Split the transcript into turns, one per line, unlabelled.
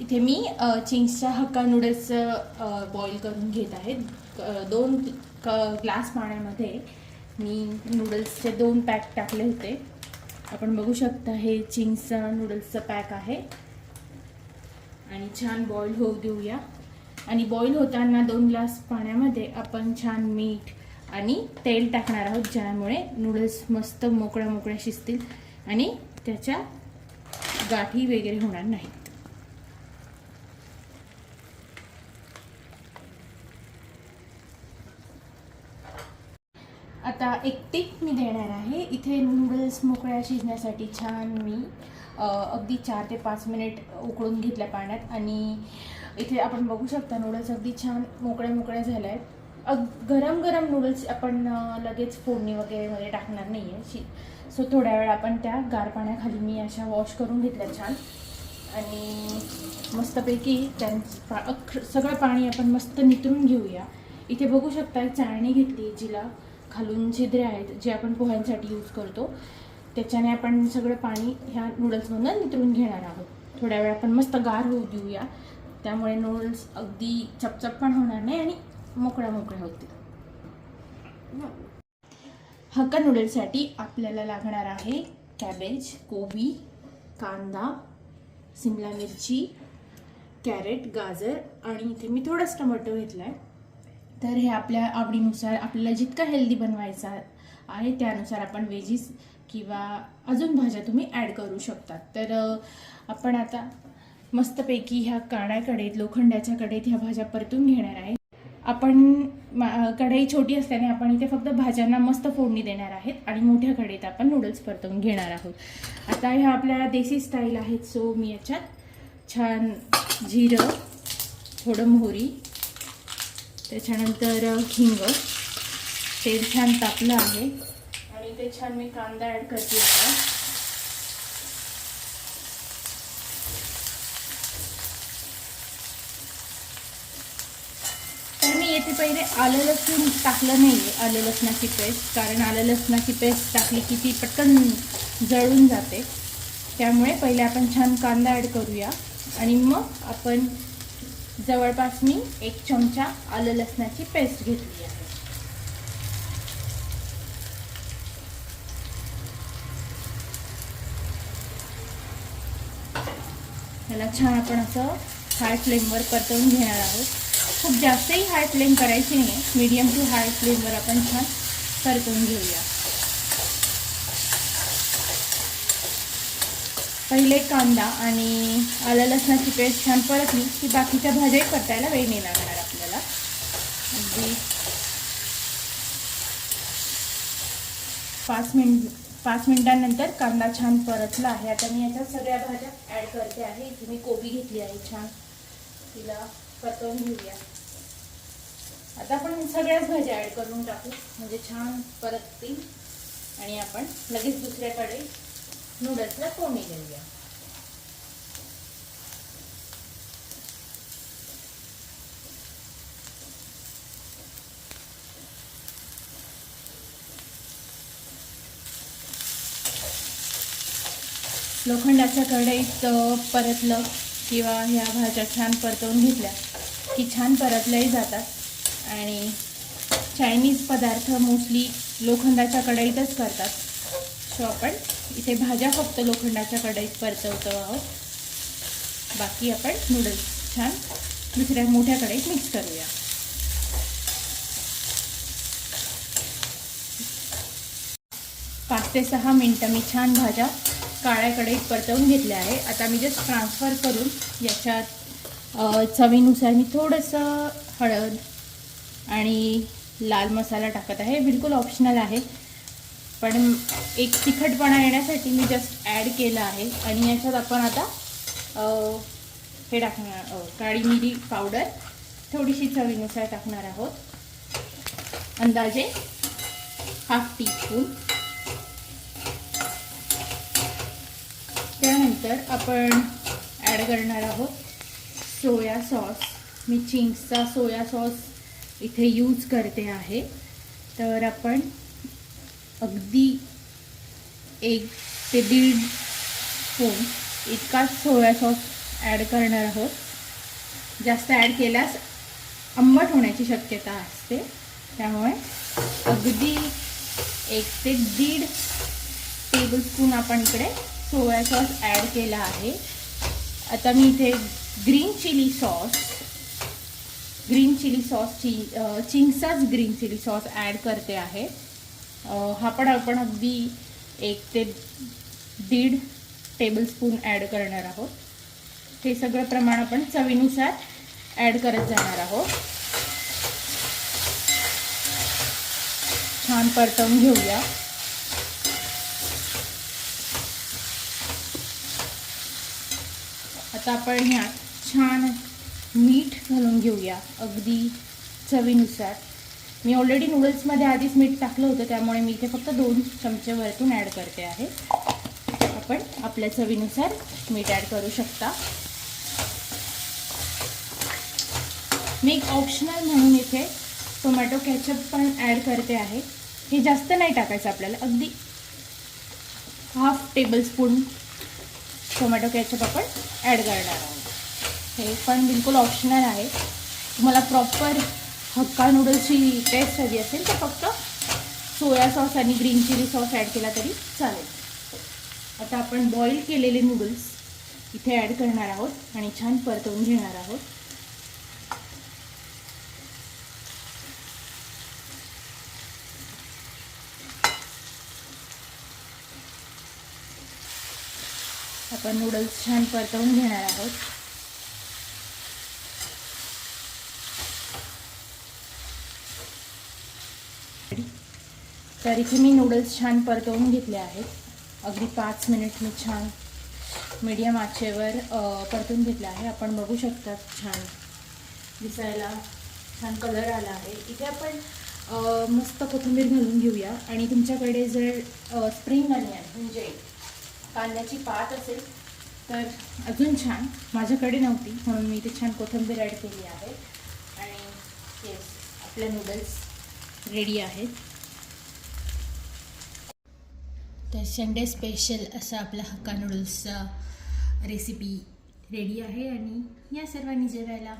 इथे मी चिंग्सच्या हक्का नूडल्सचं बॉईल करून घेत आहे. दोन क ग्लास पाण्यामध्ये मी नूडल्सचे दोन पॅक टाकले होते. आपण बघू शकता हे चिंग्सचं नूडल्सचं पॅक आहे. आणि छान बॉईल होऊ देऊया. आणि बॉईल होताना दोन ग्लास पाण्यामध्ये आपण छान मीठ आणि तेल टाकणार आहोत ज्यामुळे नूडल्स मस्त मोकळ्या मोकळ्या शिजतील आणि त्याच्या गाठी वगैरे होणार नाहीत. आता एक टिप मी देणार आहे. इथे नूडल्स मोकळ्या शिजण्यासाठी छान मी अगदी चार ते पाच मिनिट उकळून घेतल्या पाण्यात आणि इथे आपण बघू शकता नूडल्स अगदी छान मोकळ्या मोकळ्या झाल्या आहेत अग गरम गरम नूडल्स आपण लगेच फोडणी वगैरेमध्ये टाकणार नाही आहे शि सो थोड्या वेळ आपण त्या गार पाण्याखाली मी अशा वॉश करून घेतल्या छान. आणि मस्तपैकी त्यांचं पा सगळं पाणी आपण मस्त नितळून घेऊया. इथे बघू शकता एक चाळणी घेतली जिला. खालून छिद्रे आहेत जे आपण पोह्यांसाठी यूज करतो त्याच्याने आपण सगळं पाणी ह्या नूडल्समधून नितरून घेणार आहोत. थोड्या वेळ आपण मस्त गार होऊ देऊया. त्यामुळे नूडल्स अगदी चपचप पण होणार नाही आणि मोकळ्या मोकळ्या होतील. हक्का नूडल्ससाठी आपल्याला लागणार आहे कॅबेज कोबी कांदा सिमला मिरची कॅरेट गाजर आणि इथे मी थोडंच टमाटो घेतला आहे तर हे आपल्या आवडीनुसार आपल्याला जितका हेल्दी बनवायचा आहे त्यानुसार आपण वेजीस किंवा अजून भाज्या तुम्ही ॲड करू शकता तर आपण आता मस्तपैकी ह्या काळ्या कडेत लोखंडाच्या कडेत ह्या भाज्या परतून घेणार आहे. आपण कढई छोटी असल्याने आपण इथे फक्त भाज्यांना मस्त फोडणी देणार आहेत आणि मोठ्या कढईत आपण नूडल्स परतवून घेणार आहोत. आता ह्या आपल्या देसी स्टाईल आहेत. सो मी याच्यात छान जिरं थोडं मोहरी त्याच्यानंतर हिंग. तेल छान तापलं आहे. आणि ते छान मी कांदा ॲड करते आता. तर मी येथे पहिले आलं लसूण टाकलं नाही आहे आलं लसणाची पेस्ट. कारण आलं लसणाची पेस्ट टाकली की ती पटकन जळून जाते. त्यामुळे पहिले आपण छान कांदा ॲड करूया. आणि मग आपण जवळपास मी एक चमचा आलं लसणाची पेस्ट घेतली आहे. त्याला छान आपण असं हाय फ्लेमवर परतवून घेणार आहोत. खूप जास्तही हाय फ्लेम करायची नाही. आहे मीडियम टू हाय फ्लेमवर आपण छान परतवून घेऊया. पहिले कांदा आणि आलं लसणाची पेस्ट छान परतली. की बाकीच्या भाज्याही परतायला वेळ नाही लागणार आपल्याला. अगदी पाच मिनिट पाच मिनिटांनंतर कांदा छान परतला आहे. आता मी याच्यात सगळ्या भाज्या ॲड करते आहे. इथे मी कोबी घेतली आहे छान. तिला परतवून घेऊया. आता आपण सगळ्याच भाज्या ॲड करून टाकू. म्हणजे छान परततील. आणि आपण लगेच दुसऱ्याकडे नूडल्सला फोडणी देऊया लोखंडाच्या कढईत परतलं किंवा ह्या भाज्या छान परतवून घेतल्या की छान परतल्याही जातात. आणि चायनीज पदार्थ मोस्टली लोखंडाच्या कढईतच करतात. असं आपण इथे भाज्या फक्त लोखंडाच्या कढईत परतवतो आहोत. बाकी आपण नूडल्स छान दुसऱ्या मोठ्या कढईत मिक्स करूया. पाच ते सहा मिनटं मी छान भाज्या काळ्या कढईत परतवून घेतल्या आहे. आता मी जस्ट ट्रान्सफर करून याच्यात चवीनुसार मी थोडंसं हळद आणि लाल मसाला टाकत आहे. बिलकुल ऑप्शनल आहे. पण एक तिखटपणा येण्यासाठी मी जस्ट ॲड केलं आहे. आणि याच्यात आपण आता हे टाकणार काळी मिरी पावडर थोडीशी चवीनुसार टाकणार आहोत. अंदाजे हाफ टीस्पून त्यानंतर आपण ॲड करणार आहोत सोया सॉस. मी चिंग्सचा सोया सॉस इथे यूज करते आहे. तर आपण अगदी एक ते दीड स्पून इतका सोया सॉस ॲड करणार आहोत. जास्त ॲड केल्यास आंबट होण्याची शक्यता असते. त्यामुळे अगदी एक ते दीड टेबलस्पून आपण इकडे सोया सॉस ॲड केला आहे. आता मी इथे green chilli sauce green chilli sauce ची चिंग्सचाच ग्रीन चिली सॉस ॲड करते आहे. हा पण आपण अगदी एक ते दीड टेबलस्पून ॲड करणार आहोत. हे सगळं प्रमाण आपण चवीनुसार ॲड करत जाणार आहोत. छान परतवून घेऊया. आता आपण ह्यात छान मीठ घालून घेऊया अगदी चवीनुसार. मी ऑलरेडी नूडल्समध्ये आधीच मीठ टाकलं होतं त्यामुळे मी इथे फक्त दोन चमचे वरतून ॲड करते आहे. आपण आपल्या चवीनुसार मीठ ॲड करू शकता. मी एक ऑप्शनल म्हणून इथे टोमॅटो कॅचअप पण ॲड करते आहे. हे जास्त नाही टाकायचं आपल्याला अगदी half tablespoon tomato ketchup आपण ॲड करणार आहोत. हे पण बिलकुल ऑप्शनल आहे. तुम्हाला प्रॉपर हक्का नूडल्सची टेस्ट हवी असेल तर फक्त सोया सॉस आणि ग्रीन चिली सॉस ॲड केला तरी चालेल. आता आपण बॉईल केलेले नूडल्स इथे ॲड करणार आहोत आणि छान परतवून घेणार आहोत. आपण नूडल्स छान परतवून घेणार आहोत. तर इथे मी नूडल्स छान परतवून घेतले आहेत. अगदी पाच मिनिट मी छान मीडियम आचेवर परतून घेतले आहे. आपण बघू शकता छान दिसायला छान कलर आला आहे. इथे आपण मस्त कोथिंबीर घालून घेऊया. आणि तुमच्याकडे जर स्प्रिंग अनियन म्हणजे कांद्याची पात असेल तर अजून छान. माझ्याकडे नव्हती म्हणून मी इथे छान कोथिंबीर ॲड केली आहे. आणि येस आपले नूडल्स रेडी आहेत तर संडे स्पेशल असा आपला हक्का नूडल्सचा रेसिपी रेडी आहे आणि या सर्वांनी जेवायला.